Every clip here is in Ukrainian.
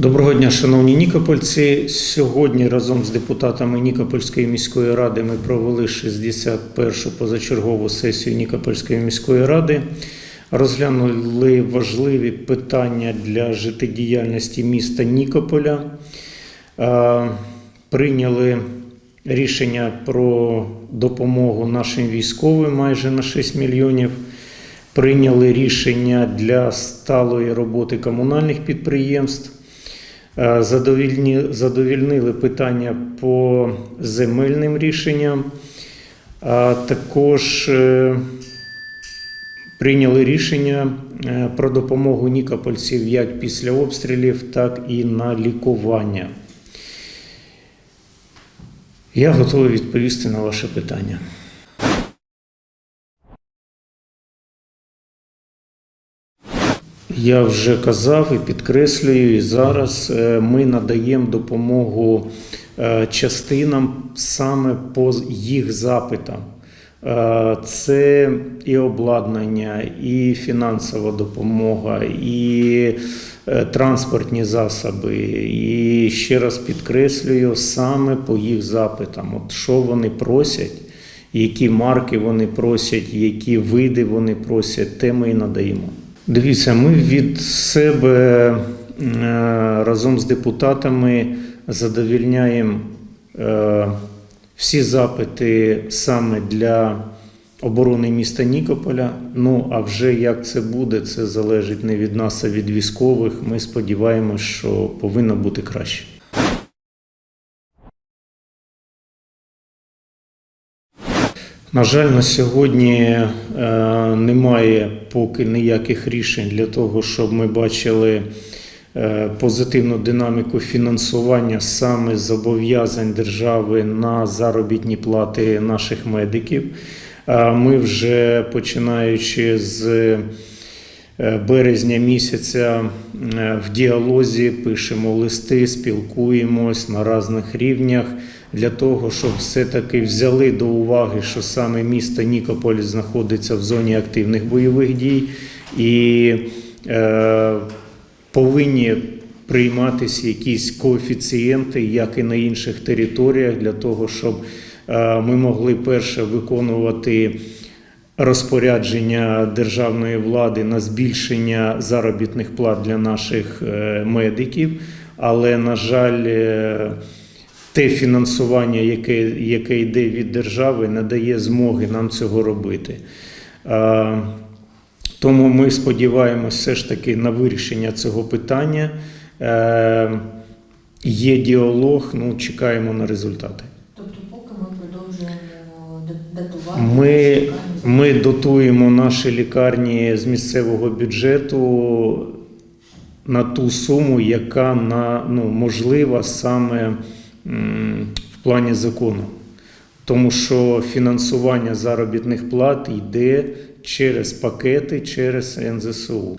Доброго дня, шановні нікопольці. Сьогодні разом з депутатами Нікопольської міської ради ми провели 61-шу позачергову сесію Нікопольської міської ради. Розглянули важливі питання для життєдіяльності міста Нікополя. Прийняли рішення про допомогу нашим військовим майже на 6 мільйонів. Прийняли рішення для сталої роботи комунальних підприємств. Е, Задовільнили питання по земельним рішенням. А також е, прийняли рішення е, про допомогу нікопольців як після обстрілів, так і на лікування. Я готовий відповісти на ваше питання. Я вже казав і підкреслюю, і зараз е, ми надаємо допомогу е, частинам саме по їх запитам. Е, Це і обладнання, і фінансова допомога, і транспортні засоби. І ще раз підкреслюю саме по їх запитам. От що вони просять, які марки вони просять, які види вони просять, те ми і надаємо. Дивіться, ми від себе е, разом з депутатами задовільняємо е, всі запити саме для оборони міста Нікополя. Ну а вже як це буде, це залежить не від нас, а від військових. Ми сподіваємося, що повинно бути краще. На жаль, на сьогодні е, немає поки ніяких рішень для того, щоб ми бачили е, позитивну динаміку фінансування саме зобов'язань держави на заробітні плати наших медиків. Ми вже починаючи з е, березня місяця в діалозі пишемо листи, спілкуємось на різних рівнях для того, щоб все-таки взяли до уваги, що саме місто Нікополь знаходиться в зоні активних бойових дій і е, повинні прийматися якісь коефіцієнти, як і на інших територіях, для того, щоб е, ми могли перше виконувати розпорядження державної влади на збільшення заробітних плат для наших е, медиків. Але, на жаль, е, те фінансування, яке, яке йде від держави, не дає змоги нам цього робити. Тому ми сподіваємося все ж таки на вирішення цього питання. Е, Є діалог, ну чекаємо на результати. Тобто, поки ми продовжуємо датувати. Ми, ми дотуємо наші лікарні з місцевого бюджету на ту суму, яка на, ну, можлива саме в плані закону. Тому що фінансування заробітних плат йде через пакети, через НЗСУ.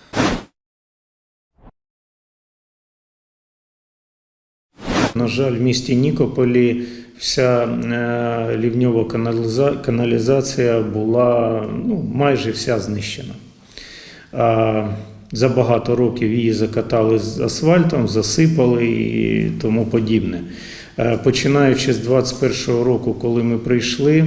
На жаль, в місті Нікополі вся е, лівньова каналізація була ну, майже вся знищена. За багато років її закатали з асфальтом, засипали і тому подібне. Е, Починаючи з 2021 року, коли ми прийшли, е,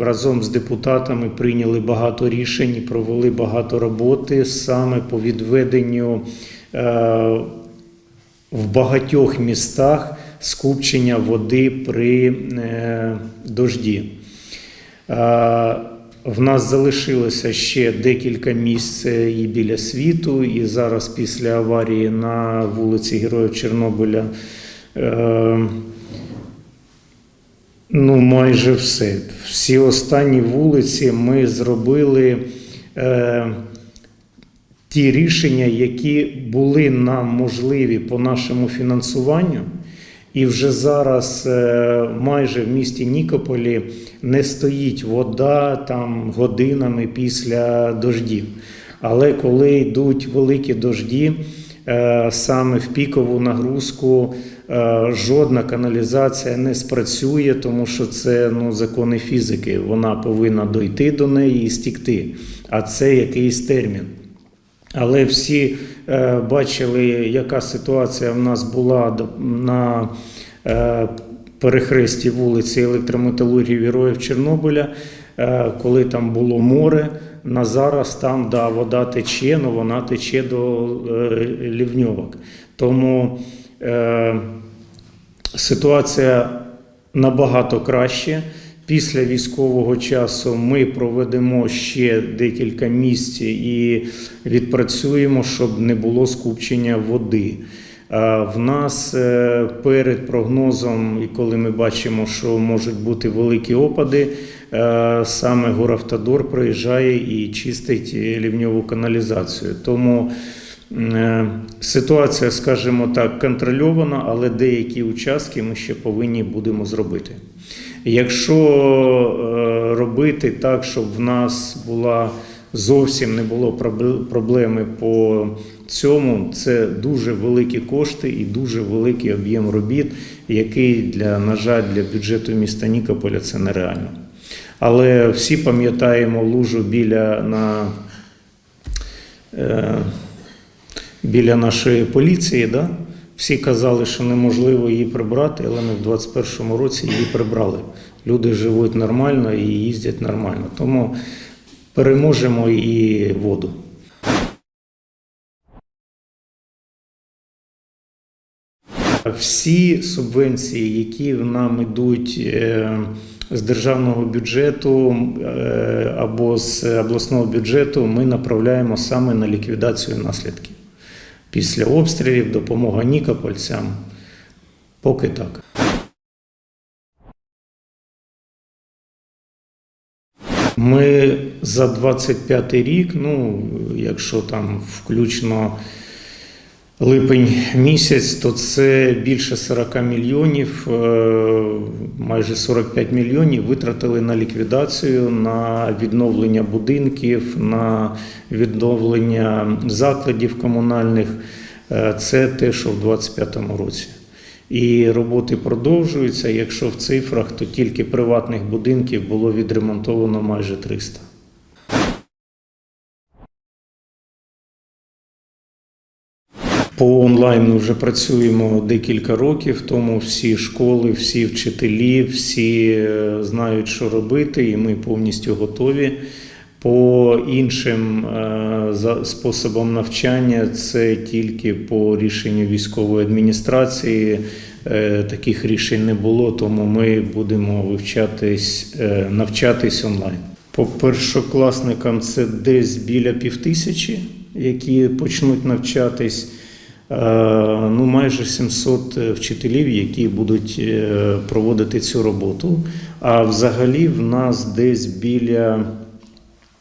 разом з депутатами прийняли багато рішень і провели багато роботи саме по відведенню е, в багатьох містах скупчення води при дожді. В нас залишилося ще декілька місць і біля світу, і зараз після аварії на вулиці Героїв Чорнобиля. Е, Ну, майже все. Всі останні вулиці ми зробили е, ті рішення, які були нам можливі по нашому фінансуванню. І вже зараз е, майже в місті Нікополі не стоїть вода там годинами після дождів. Але коли йдуть великі дожді, саме в пікову нагрузку жодна каналізація не спрацює, тому що це ну, закони фізики. Вона повинна дойти до неї і стікти. А це якийсь термін. Але всі е, бачили, яка ситуація в нас була на е, перехресті вулиці електрометалургії Героїв Чорнобиля, е, коли там було море. На зараз там да, вода тече, але вона тече до е, лівньовок. Тому е, ситуація набагато краще. Після військового часу ми проведемо ще декілька місць і відпрацюємо, щоб не було скупчення води. В нас е, перед прогнозом, і коли ми бачимо, що можуть бути великі опади, е, саме Горавтодор приїжджає і чистить е, лівньову каналізацію. Тому Е, Ситуація, скажімо так, контрольована, але деякі участки ми ще повинні будемо зробити. Якщо е, робити так, щоб в нас була зовсім не було проблеми по цьому, це дуже великі кошти і дуже великий об'єм робіт, який для, на жаль, для бюджету міста Нікополя це нереально. Але всі пам'ятаємо лужу біля на. Е, біля нашої поліції. Да? Всі казали, що неможливо її прибрати, але ми в 2021 році її прибрали. Люди живуть нормально і їздять нормально. Тому переможемо і воду. Всі субвенції, які нам йдуть е, з державного бюджету е, або з обласного бюджету, ми направляємо саме на ліквідацію наслідків. Після обстрілів, допомога нікопольцям. Поки так. Ми за 25 рік, ну, якщо там включно липень місяць, то це більше 40 мільйонів, е, майже 45 мільйонів витратили на ліквідацію, на відновлення будинків, на відновлення закладів комунальних. Е, Це те, що в 2025 році. І роботи продовжуються. Якщо в цифрах, то тільки приватних будинків було відремонтовано майже 300. По онлайну вже працюємо декілька років, тому всі школи, всі вчителі, всі е, знають, що робити, і ми повністю готові. По іншим е, способам навчання це тільки по рішенню військової адміністрації. Е, Таких рішень не було, тому ми будемо вивчатись, навчатись онлайн. По першокласникам це десь біля півтисячі, які почнуть навчатись. Е, Ну, майже 700 вчителів, які будуть е, проводити цю роботу. А взагалі в нас десь біля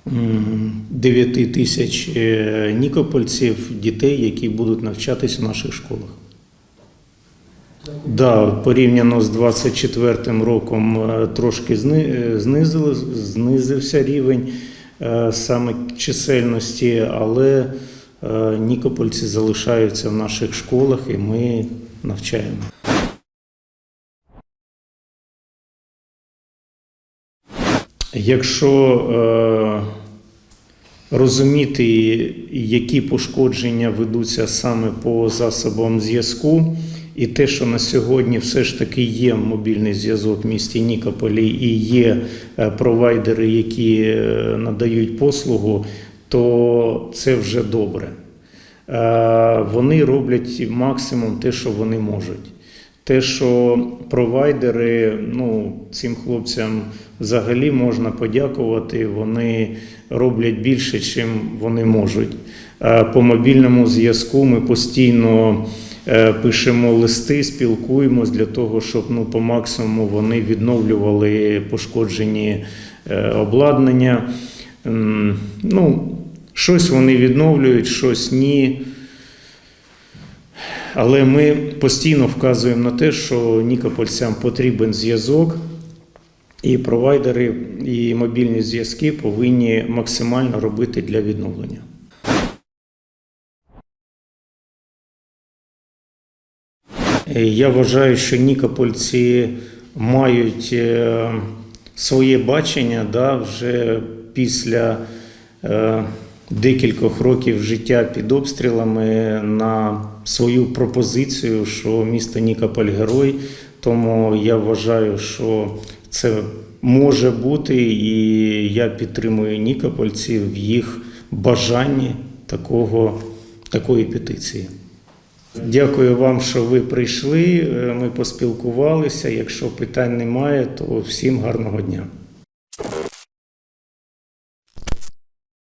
м, 9 тисяч е, нікопольців, дітей, які будуть навчатись у наших школах. Да, порівняно з 24 роком е, трошки е, знизили, знизився рівень е, саме чисельності, але е, нікопольці залишаються в наших школах і ми навчаємо. Якщо е, розуміти, які пошкодження ведуться саме по засобам зв'язку, і те, що на сьогодні все ж таки є мобільний зв'язок в місті Нікополі і є е, провайдери, які е, надають послугу, то це вже добре. Е, Вони роблять максимум те, що вони можуть. Те, що провайдери, ну цим хлопцям взагалі можна подякувати. Вони роблять більше, чим вони можуть. Е, По мобільному зв'язку ми постійно е, пишемо листи, спілкуємось для того, щоб ну по максимуму вони відновлювали пошкоджені обладнання. Ну, щось вони відновлюють, щось ні. Але ми постійно вказуємо на те, що нікопольцям потрібен зв'язок, і провайдери, і мобільні зв'язки повинні максимально робити для відновлення. Я вважаю, що нікопольці мають е, своє бачення да, вже після е, декількох років життя під обстрілами на свою пропозицію, що місто Нікополь герой. Тому я вважаю, що це може бути, і я підтримую нікопольців в їх бажанні такого, такої петиції. Дякую вам, що ви прийшли. Е, Ми поспілкувалися. Якщо питань немає, то всім гарного дня.